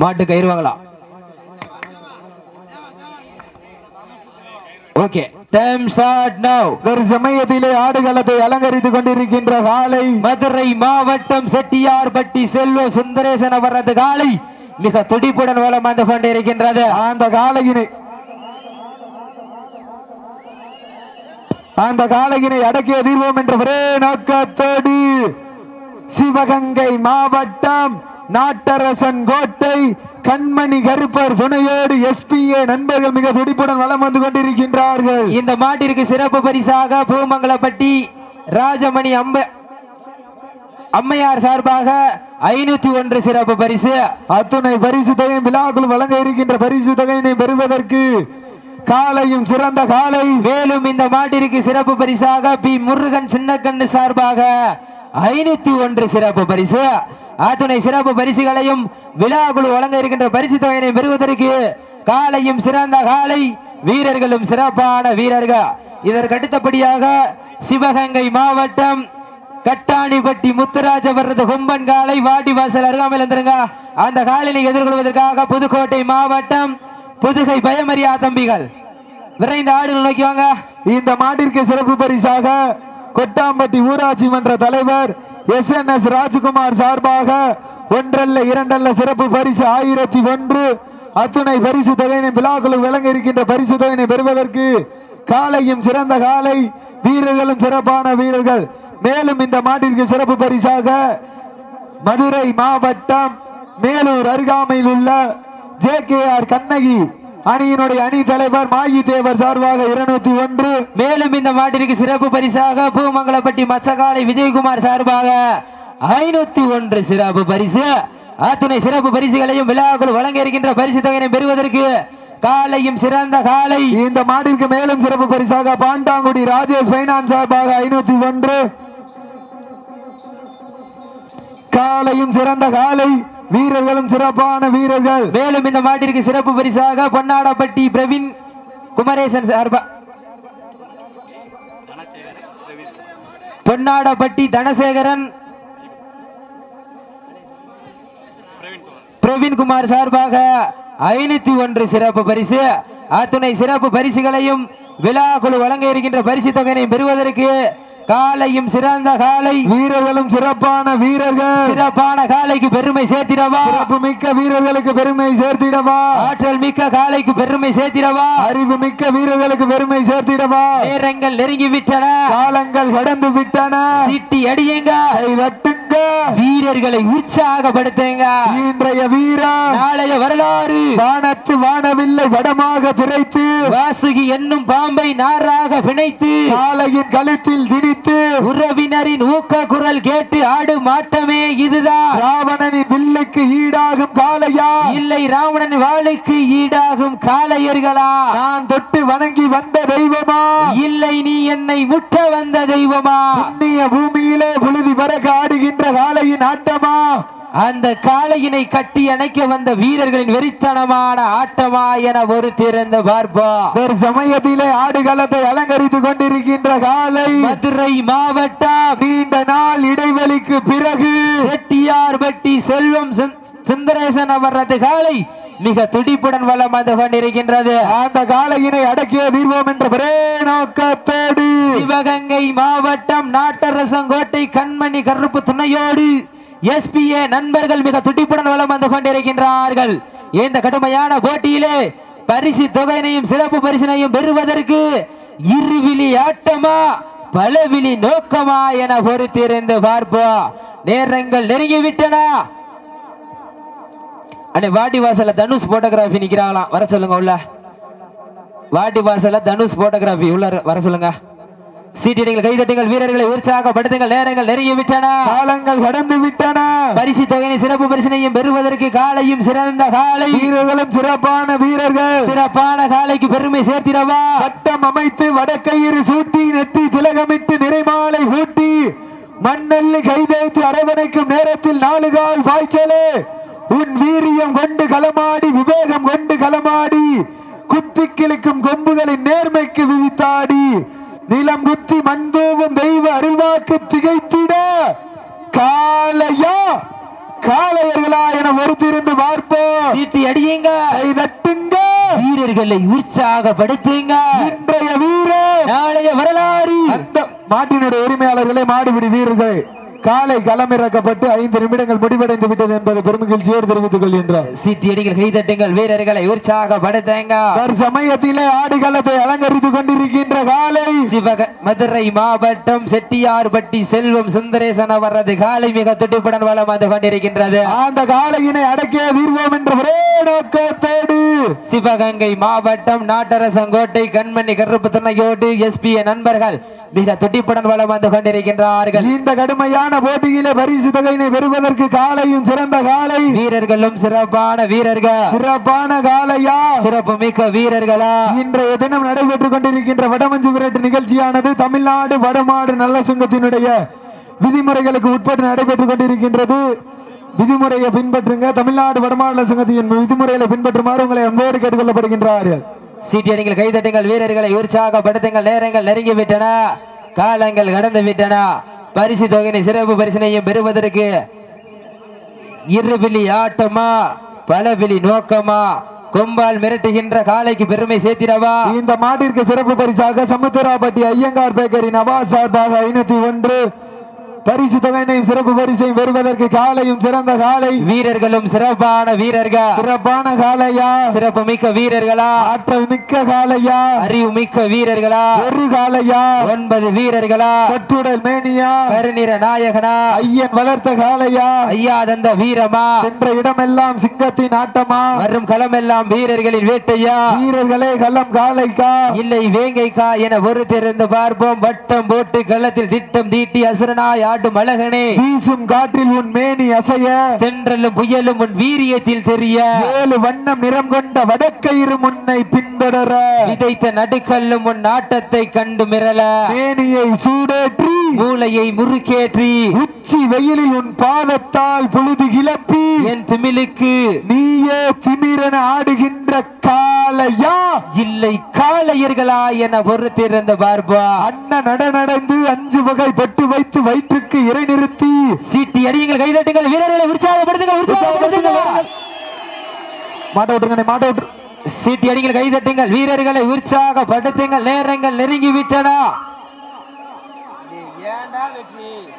மாட்டு கயிறு வாங்கலாம் ஓகே டைம் ஸ்டார்ட் நவ் ஒரு சமயத்திலே ஆடுகளத்தை அலங்கரித்துக் கொண்டிருக்கின்ற காலை மதுரை மாவட்டம் செட்டியார்பட்டி செல்வ சுந்தரேசன் அவரது காலை மிக துடிப்புடன் வலம் வந்து கொண்டிருக்கின்றது. அந்த காலையினை அந்த காலையினை அடக்கிய தீர்வோம் என்ற ஒரே நோக்கத்தோடு சிவகங்கை மாவட்டம் நாட்டரசன் கோட்டை கண்மணி கருப்பர் துணையோடு எஸ்பிஏ நண்பர்கள் மிக துடிப்புடன் வலம் வந்து கொண்டிருக்கின்றார்கள். இந்த மாட்டிற்கு சிறப்பு பரிசாக பூமங்கலப்பட்டி ராஜமணி அம்ப அம்மையார் சார்பாக ஐநூத்தி ஒன்று சிறப்பு பரிசு. அத்துணை பரிசு தொகையும் விழாக்குள் வழங்க இருக்கின்ற பரிசு தொகையினை பெறுவதற்கு காலையும் சிறந்த காலை. மேலும் இந்த மாட்டிற்கு சிறப்பு பரிசாக பி முருகன் சின்னக்கண்ணு சார்பாக ஐநூத்தி ஒன்று சிறப்பு பரிசு. அத்துணை சிறப்பு பரிசுகளையும் விழா குழு வழங்க இருக்கின்ற பரிசு தொகையினை பெறுவதற்கு காலையும் சிறந்த காலை வீரர்களும் சிறப்பான வீரர்கள். இதற்கு அடுத்தபடியாக சிவகங்கை மாவட்டம் கட்டாணிப்பட்டி முத்துராஜ வர்றது கொம்பன் காலை வாடிவாசல் அருகாமல் இருந்திருங்க அந்த காலினை எதிர்கொள்வதற்காக புதுக்கோட்டை மாவட்டம் புதுகை பயமரியா தம்பிகள். விரைந்த ஆடுகள் நோக்கி வாங்க. இந்த மாட்டிற்கு சிறப்பு பரிசாக கொட்டாம்பட்டி ஊராட்சி மன்ற தலைவர் எஸ் என் எஸ் ராஜ்குமார் சார்பாக ஒன்றல்ல இரண்டல்ல சிறப்பு பரிசு ஆயிரத்தி ஒன்று. அத்துணை பரிசு தொகையினை விழாக்குழு விளங்க இருக்கின்ற பரிசு தொகையினை பெறுவதற்கு காலையும் சிறந்த காலை வீரர்களும் சிறப்பான வீரர்கள். மேலும் இந்த மாட்டிற்கு சிறப்பு பரிசாக மதுரை மாவட்டம் மேலூர் அருகாமையில் உள்ள ஜே கே ஆர் கண்ணகி அணியினுடைய அணி தலைவர் மாயி தேவர் சார்பாக இருநூத்தி ஒன்று. மேலும் இந்த மாட்டிற்கு சிறப்பு பரிசாக பூமங்கலப்பட்டி மச்சகாலை விஜயகுமார் சார்பாக ஐநூத்தி ஒன்று சிறப்பு பரிசு. அத்துணை சிறப்பு பரிசுகளையும் விழாக்குள் வழங்க இருக்கின்ற பரிசு தொகையினை பெறுவதற்கு காலையும் சிறந்த காலை. இந்த மாட்டிற்கு மேலும் சிறப்பு பரிசாக பாண்டாங்குடி ராஜேஷ் பைனான் சார்பாக ஐநூத்தி ஒன்று. காலையும் சிறந்த காலை. வீரர்களும் சிறப்பான வீரர்கள். மேலும் இந்த மாட்டிற்கு சிறப்பு பரிசாக பொன்னாடப்பட்டி பிரவீன் குமரேசன் சார்பா. பொன்னாடப்பட்டி தனசேகரன் பிரவீன்குமார் சார்பாக ஐநூத்தி ஒன்று சிறப்பு பரிசு. அத்துணை சிறப்பு பரிசுகளையும் விழா குழு வழங்க இருக்கின்ற பரிசு தொகையினை பெறுவதற்கு காலையும் சிறந்த காலை. வீரர்களும் சிறப்பான வீரர்கள். சிறப்பான காலைக்கு பெருமை சேர்த்திடவா? சிறப்பு மிக்க வீரர்களுக்கு பெருமை சேர்த்திடவா? ஆற்றல் மிக்க காலைக்கு பெருமை சேர்த்திடவா? அறிவு மிக்க வீரர்களுக்கு பெருமை சேர்த்திடவா? நேரங்கள் நெருங்கி விட்டன காலங்கள் கடந்து விட்டன. சீட்டி அடியுங்க வீரர்களை. உற்சாகப்படுத்துங்க. இன்றைய வீரா நாளைய வரலாறு. வானத்து வானவில்லை வடமாக திரைத்து. வாசுகி என்னும் பாம்பை நாராக பிணைத்து. காலையின் கழுத்தில் திணித்து. உறவினரின் ஊக்க குரல் கேட்டு ஆடும் மாட்டமே இதுதான். ராவணனின் வில்லுக்கு ஈடாகும் காளையா? இல்லை ராவணன் வாளுக்கு ஈடாகும் காளையர்களா? நான் தொட்டு வணங்கி வந்த தெய்வமா? இல்லை நீ என்னை முட்ட வந்த தெய்வமா? புண்ணிய பூமியிலே புழுதி பறக்க ஆடுகின்ற காளையின் ஆட்டமா? அந்த காளையினை கட்டி அணைக்க வந்த வீரர்களின் வெறித்தனமான ஆட்டமா என ஒரு திறந்து பார்ப்போம் ஒரு சமயத்திலே ஆடுகளத்தை அலங்கரித்துக் கொண்டிருக்கின்ற காலை மதுரை மாவட்டம் நீண்ட நாள் இடைவெளிக்கு பிறகு செட்டியார்பட்டி செல்வம் சுந்- சுந்தரேசன் அவரது காலை மிக துடிப்புடன் வலம் வந்து கொண்டிருக்கின்றது. அந்த காளையினை அடக்கிய தீர்வோம் என்ற ஒரே நோக்கத்தோடு சிவகங்கை மாவட்டம் நாட்டரசங்கோட்டை கண்மணி கருப்பு துணையோடு எஸ்பிஏ நண்பர்கள் மிக துடிப்புடன் வலம் வந்து கொண்டிருக்கின்றார்கள். இந்த கடுமையான போட்டியிலே பரிசு தொகையினையும் சிறப்பு பரிசினையும் பெறுவதற்கு இருவிழி ஆட்டமா பலவிழி நோக்கமா என பொறுத்திருந்து பார்ப்போம். நேரங்கள் நெருங்கிவிட்டன. அண்ணே வாடி வாசல்ல தனுஷ் போட்டோகிராஃபி நிக்கிறாங்களாம். வர சொல்லுங்க உள்ள. வாடி வாசல்ல தனுஷ் போட்டோகிராஃபி உள்ள வர சொல்லுங்க. சீட்டிடுங்கள் கைதட்டுங்கள் வீரர்களை உற்சாகப்படுத்துங்கள் நேரங்கள் நெருங்கி விட்டன. காலங்கள் கடந்து விட்டன. பரிசு தொகையை சிறப்பு பரிசினையும் பெறுவதற்கு காலையும் சிறந்த காலை. வீரர்களும் சிறப்பான வீரர்கள். சிறப்பான காலைக்கு பெருமை சேர்த்திடவா? வட்டம் அமைத்து வடக்கயிறு சூட்டி நெற்றி திலகமிட்டு நிறைமாலை ஊட்டி மண்ணல்லு கைதைத்து அரவணைக்கும் நேரத்தில் நாலு கால் பாய்ச்சலே உன் வீரியம் கொண்டு களமாடி விவேகம் கொண்டு களமாடி குத்தி கிழக்கும் கொம்புகளின் நேர்மைக்கு விதித்தாடி நிலம் குத்தி மண்தூவும் தெய்வ அருள்வாக்கு திகைத்திட காளையா காளையர்களா என பொறுத்திருந்து பார்ப்போம். சீட்டி அடியுங்க. தட்டுங்க. வீரர்களை உற்சாகப்படுத்துங்க இன்றைய வீரர் நாளைய வரலாறு. அந்த மாட்டினுடைய உரிமையாளர்களே மாடுபிடி வீரர்கள் காலை களமிறக்கப்பட்டு ஐந்து நிமிடங்கள் முடிவடைந்து விட்டது என்பதை பெருமகிழ்ச்சியோடு தெரிவித்துக் கொள்கின்றோம். சீட்டி அடிகள் கைதட்டுங்கள் வீரர்களை உற்சாகப்படுத்துங்க சமயத்திலே ஆடுகளத்தை அலங்கரித்துக் கொண்டிருக்கின்ற காலை. சிவக மதுரை மாவட்டம் செட்டியார்பட்டி செல்வம் சுந்தரேசன் அவரது காலை மிக துடிப்புடன் வளம் வந்து கொண்டிருக்கின்றது. அந்த காலையினை அடக்கிய தீர்வோம் என்ற ஒரே நோக்கத்தோடு. சிவகங்கை மாவட்டம் நாட்டரசங்கோட்டை கண்மணி கருப்பு துணையோடு எஸ்பி நண்பர்கள் மிக துடிப்புடன் வளம் வந்து கொண்டிருக்கின்றார்கள். இந்த கடுமையான போட்டியிலே பரிசு தொகையினை பெறுவதற்கு காலையும் சிறந்த காலை. வீரர்களும் சிறப்பான வீரர்கள். சிறப்பான காலையா? சிறப்பு மிக்க வீரர்களா? இன்றைய தினம் நடைபெற்றுக் கொண்டிருக்கின்ற வடமஞ்சு விரட்டு நிகழ்ச்சியானது தமிழ்நாடு வடமாடு நல்ல சங்கத்தினுடைய விதிமுறைகளுக்கு உட்பட்டு நடைபெற்றுக் கொண்டிருக்கின்றது. விதிமுறையை பின்பற்றுங்க. தமிழ்நாடு வடமாடு நல்ல சங்கத்தின் விதிமுறைகளை பின்பற்றுமாறு உங்களை அன்போடு கேட்டுக்கொள்ளப்படுகின்றார்கள் சீட்டி அடிகள் கைதட்டுங்கள். வீரர்களை உற்சாகப்படுத்துங்கள். நேரங்கள் நெருங்கி விட்டன காலங்கள் கடந்து விட்டன பரிசு தொகையினை சிறப்பு பரிசனையும் பெறுவதற்கு இருபிலி ஆட்டமா பலபிலி நோக்கமா கொம்பால் மிரட்டுகின்ற காலைக்கு பெருமை சேர்த்திடவா? இந்த மாட்டிற்கு சிறப்பு பரிசாக சமுத்திராபட்டி ஐயங்கார் பேக்கரி நவாஸ் சார்பாக ஐநூத்தி ஒன்று பரிசு தொகையினையும் சிறப்பு பரிசையும் பெறுவதற்கு காலையும் சிறந்த காலை. வீரர்களும் சிறப்பான வீரர்கள். சிறப்பான காலையா? சிறப்பு மிக்க வீரர்களா? ஆற்றல் மிக்க காலையா? அறிவு மிக்க வீரர்களா? ஒரு காலையா? ஒன்பது வீரர்களா? கட்டுடல் மேனியா? கருநிற நாயகனா? ஐயன் வளர்த்த காலையா? ஐயா தந்த வீரமா? சென்ற இடமெல்லாம் சிங்கத்தின் ஆட்டமா? வரும் களமெல்லாம் வீரர்களின் வேட்டையா? வீரர்களே கள்ளம் காலைக்கா? இல்லை வேங்கைக்கா என பொறுத்திருந்து பார்ப்போம். வட்டம் போட்டு களத்தில் திட்டம் தீட்டி அசுரனாய் ஆடும் அழகனே. வீசும் காற்றில் உன் மேனி அசைய. தென்றலும் புயலும் உன் வீரியத்தில் தெரிய. ஏழு வண்ணம் நிறம் கொண்ட வடக்கயிறு முன்னை பின்தொடர. விதைத்த நடுக்கல்லும் உன் நாட்டத்தை கண்டு மிரள. மேனியை சூடேற்றி மூளையை முறுக்கேற்றி உச்சி வெயிலில் உன் பாதத்தால் புழுதி கிளப்பி என் திமிலுக்கு நீயே திமிரென ஆடுகின்ற காலையா இல்லை காளையர்களா என பொறுத்திருந்து பார்ப்பா அண்ணன் நட நடந்து அஞ்சு வகை பட்டு வைத்து வயிற்றுக்கு இறை நிறுத்தி. சீட்டி அடியுங்கள் கைதட்டுங்கள் வீரர்களை உற்சாகப்படுத்துங்கள் உற்சாகப்படுத்துங்கள். மாட்ட விட்டுருங்க மாட்ட விட்டு சீட்டி அடிங்கள் கைதட்டுங்கள் வீரர்களை உற்சாகப்படுத்துங்கள் நேரங்கள் நெருங்கி விட்டன reality.